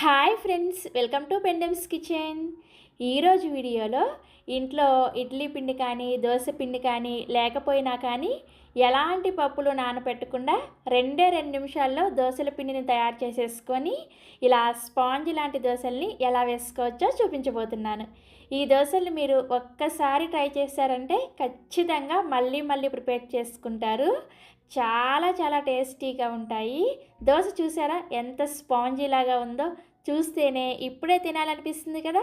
Hi friends welcome to Pendem's kitchen. ఈరోజు వీడియోలో ఇంట్లో ఇడ్లీ పిండి కానీ దోశ పిండి కానీ లేకపోయినా కానీ ఎలాంటి పప్పులు నానపెట్టకుండా రెండే రెండు నిమిషాల్లో దోశల పిండిని తయారు చేసేసుకొని ఇలా స్పాంజ్ లాంటి దోశల్ని ఎలా వేసుకోవచ్చో చూపించబోతున్నాను. ఈ దోశలు మీరు ఒక్కసారి ట్రై చేశారంటే ఖచ్చితంగా మళ్ళీ మళ్ళీ ప్రిపేర్ చేసుకుంటారు. చాలా చాలా టేస్టీగా ఉంటాయి. దోశ చూసారా? ఎంత స్పాంజీ లాగా ఉందో. చూస్తేనే ఇప్పుడే తినాలనిపిస్తుంది కదా.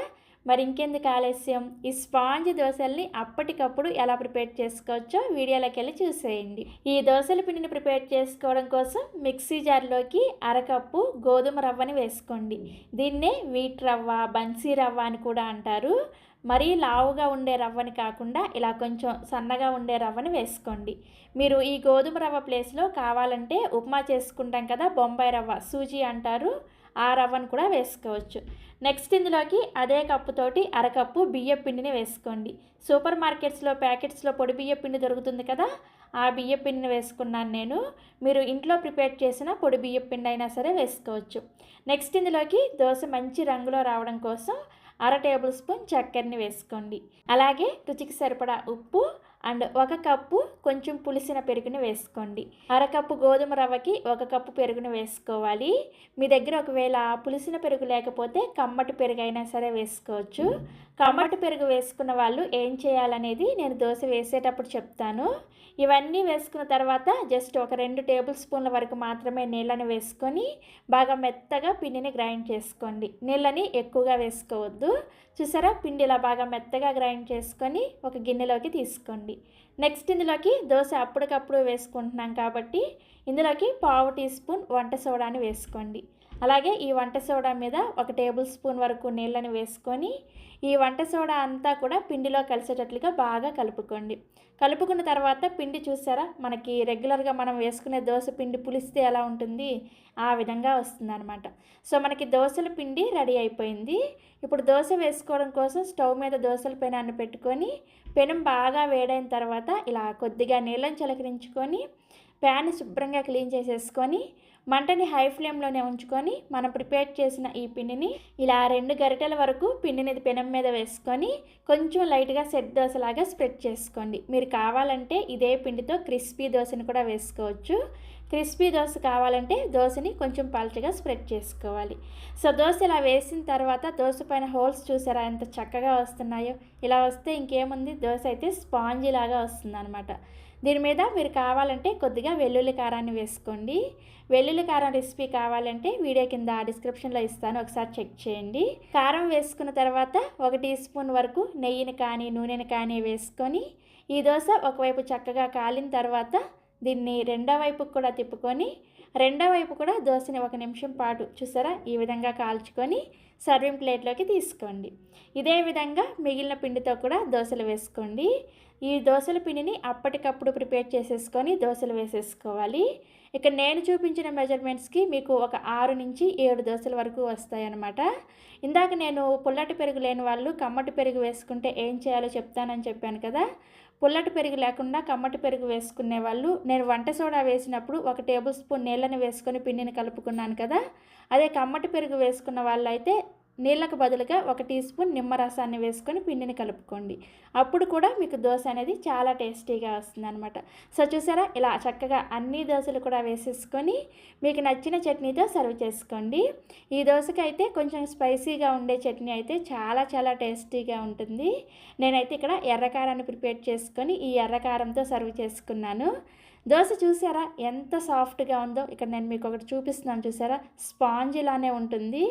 మరి ఇంకెందుకు ఆలస్యం? ఈ స్పాంజ్ దోశల్ని అప్పటికప్పుడు ఎలా ప్రిపేర్ చేసుకోవచ్చో వీడియోలోకి వెళ్ళి చూసేయండి. ఈ దోశల పిండిని ప్రిపేర్ చేసుకోవడం కోసం మిక్సీ జార్లోకి అరకప్పు గోధుమ రవ్వని వేసుకోండి. దీన్నే వీట్ రవ్వ బన్సీ రవ్వ అని కూడా అంటారు. మరీ లావుగా ఉండే రవ్వని కాకుండా ఇలా కొంచెం సన్నగా ఉండే రవ్వని వేసుకోండి. మీరు ఈ గోధుమ రవ్వ ప్లేస్లో కావాలంటే ఉప్మా చేసుకుంటాం కదా బొంబాయి రవ్వ సూజీ అంటారు. ఆ రవ్వను కూడా వేసుకోవచ్చు. నెక్స్ట్ ఇందులోకి అదే కప్పుతోటి అరకప్పు బియ్య పిండిని వేసుకోండి. సూపర్ మార్కెట్స్లో ప్యాకెట్స్లో పొడి బియ్య పిండి దొరుకుతుంది కదా ఆ బియ్య పిండిని వేసుకున్నాను నేను. మీరు ఇంట్లో ప్రిపేర్ చేసిన పొడి బియ్య పిండి అయినా సరే వేసుకోవచ్చు. నెక్స్ట్ ఇందులోకి దోశ మంచి రంగులో రావడం కోసం అర టేబుల్ స్పూన్ చక్కెరని వేసుకోండి. అలాగే రుచికి సరిపడా ఉప్పు అండ్ ఒక కప్పు కొంచెం పులిసిన పెరుగును వేసుకోండి. అరకప్పు గోధుమ రవ్వకి ఒక కప్పు పెరుగును వేసుకోవాలి. మీ దగ్గర ఒకవేళ పులిసిన పెరుగు లేకపోతే కమ్మటి పెరుగు అయినా సరే వేసుకోవచ్చు. కమ్మటి పెరుగు వేసుకున్న వాళ్ళు ఏం చేయాలనేది నేను దోశ వేసేటప్పుడు చెప్తాను. ఇవన్నీ వేసుకున్న తర్వాత జస్ట్ ఒక రెండు టేబుల్ స్పూన్ల వరకు మాత్రమే నీళ్ళని వేసుకొని బాగా మెత్తగా పిండిని గ్రైండ్ చేసుకోండి. నీళ్ళని ఎక్కువగా వేసుకోవద్దు. చూసారా? పిండి ఇలా బాగా మెత్తగా గ్రైండ్ చేసుకొని ఒక గిన్నెలోకి తీసుకోండి. నెక్స్ట్ ఇందులోకి దోశ అప్పటికప్పుడు వేసుకుంటున్నాం కాబట్టి ఇందులోకి పావు టీ స్పూన్ వంట సోడాని వేసుకోండి. అలాగే ఈ వంట సోడా మీద ఒక టేబుల్ స్పూన్ వరకు నీళ్ళని వేసుకొని ఈ వంట సోడా అంతా కూడా పిండిలో కలిసేటట్లుగా బాగా కలుపుకోండి. కలుపుకున్న తర్వాత పిండి చూసారా? మనకి రెగ్యులర్గా మనం వేసుకునే దోశ పిండి పులిస్తే ఎలా ఉంటుంది? ఆ విధంగా వస్తుందన్నమాట. సో మనకి దోశల పిండి రెడీ అయిపోయింది. ఇప్పుడు దోశ వేసుకోవడం కోసం స్టవ్ మీద దోశల పెనాన్ని పెట్టుకొని పెనం బాగా వేడైన తర్వాత ఇలా కొద్దిగా నీళ్ళని చిలకరించుకొని ప్యాన్ శుభ్రంగా క్లీన్ చేసేసుకొని మంటని హై ఫ్లేమ్లోనే ఉంచుకొని మనం ప్రిపేర్ చేసిన ఈ పిండిని ఇలా రెండు గరిటెల వరకు పిండిని పెనం మీద వేసుకొని కొంచెం లైట్గా సెట్ దోశలాగా స్ప్రెడ్ చేసుకోండి. మీరు కావాలంటే ఇదే పిండితో క్రిస్పీ దోశని కూడా వేసుకోవచ్చు. క్రిస్పీ దోశ కావాలంటే దోశని కొంచెం పల్చగా స్ప్రెడ్ చేసుకోవాలి. సో దోశ ఇలా వేసిన తర్వాత దోశ పైన హోల్స్ చూసారా ఎంత చక్కగా వస్తున్నాయో? ఇలా వస్తే ఇంకేముంది? దోశ అయితే స్పాంజీ లాగా వస్తుంది అనమాట దీని మీద మీరు కావాలంటే కొద్దిగా వెల్లుల్లి కారాన్ని వేసుకోండి. వెల్లుల్లి కారం రెసిపీ కావాలంటే వీడియో కింద డిస్క్రిప్షన్లో ఇస్తాను. ఒకసారి చెక్ చేయండి. కారం వేసుకున్న తర్వాత ఒక టీ స్పూన్ వరకు నెయ్యిని కానీ నూనెని కానీ వేసుకొని ఈ దోశ ఒకవైపు చక్కగా కాలిన తర్వాత దీన్ని రెండో వైపుకు కూడా తిప్పుకొని రెండో వైపు కూడా దోశని ఒక నిమిషం పాటు చూసారా? ఈ విధంగా కాల్చుకొని సర్వింగ్ ప్లేట్లోకి తీసుకోండి. ఇదే విధంగా మిగిలిన పిండితో కూడా దోశలు వేసుకోండి. ఈ దోశల పిండిని అప్పటికప్పుడు ప్రిపేర్ చేసేసుకొని దోశలు వేసేసుకోవాలి. ఇక నేను చూపించిన మెజర్మెంట్స్కి మీకు ఒక ఆరు నుంచి ఏడు దోశల వరకు వస్తాయన్నమాట. ఇందాక నేను పుల్లటి పెరుగు లేని వాళ్ళు కమ్మటి పెరుగు వేసుకుంటే ఏం చేయాలో చెప్తానని చెప్పాను కదా. పుల్లటి పెరుగు లేకుండా కమ్మటి పెరుగు వేసుకునే వాళ్ళు. నేను వంట సోడా వేసినప్పుడు ఒక టేబుల్ స్పూన్ నీళ్ళని వేసుకొని పిండిని కలుపుకున్నాను కదా. అదే కమ్మటి పెరుగు వేసుకున్న వాళ్ళు అయితే నీళ్ళకు బదులుగా ఒక టీ స్పూన్ నిమ్మరసాన్ని వేసుకొని పిండిని కలుపుకోండి. అప్పుడు కూడా మీకు దోశ అనేది చాలా టేస్టీగా వస్తుంది అనమాట సో చూసారా? ఇలా చక్కగా అన్ని దోశలు కూడా వేసేసుకొని మీకు నచ్చిన చట్నీతో సర్వ్ చేసుకోండి. ఈ దోశకి అయితే కొంచెం స్పైసీగా ఉండే చట్నీ అయితే చాలా చాలా టేస్టీగా ఉంటుంది. నేనైతే ఇక్కడ ఎర్రకారాన్ని ప్రిపేర్ చేసుకొని ఈ ఎర్రకారంతో సర్వ్ చేసుకున్నాను. దోశ చూసారా? ఎంత సాఫ్ట్గా ఉందో. ఇక్కడ నేను మీకు ఒకటి చూపిస్తున్నాను చూసారా? స్పాంజిలానే ఉంటుంది.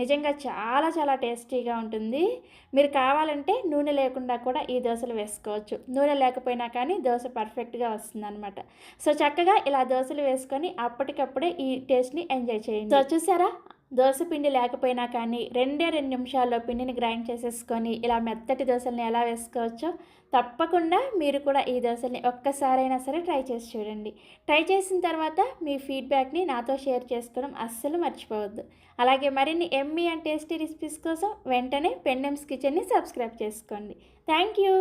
నిజంగా చాలా చాలా టేస్టీగా ఉంటుంది. మీరు కావాలంటే నూనె లేకుండా కూడా ఈ దోశలు వేసుకోవచ్చు. నూనె లేకపోయినా కానీ దోశ పర్ఫెక్ట్గా వస్తుంది అనమాట సో చక్కగా ఇలా దోశలు వేసుకొని అప్పటికప్పుడే ఈ టేస్ట్ని ఎంజాయ్ చేయండి. సో చూసారా? దోశ పిండి లేకపోయినా కానీ రెండే రెండు నిమిషాల్లో పిండిని గ్రైండ్ చేసేసుకొని ఇలా మెత్తటి దోశల్ని ఎలా వేసుకోవచ్చో తప్పకుండా మీరు కూడా ఈ దోశల్ని ఒక్కసారైనా సరే ట్రై చేసి చూడండి. ట్రై చేసిన తర్వాత మీ ఫీడ్బ్యాక్ని నాతో షేర్ చేసుకోవడం అస్సలు మర్చిపోవద్దు. అలాగే మరిన్ని ఎమ్మీ అండ్ టేస్టీ రెసిపీస్ కోసం వెంటనే పెండెమ్స్ కిచెన్ని సబ్స్క్రైబ్ చేసుకోండి. Thank you!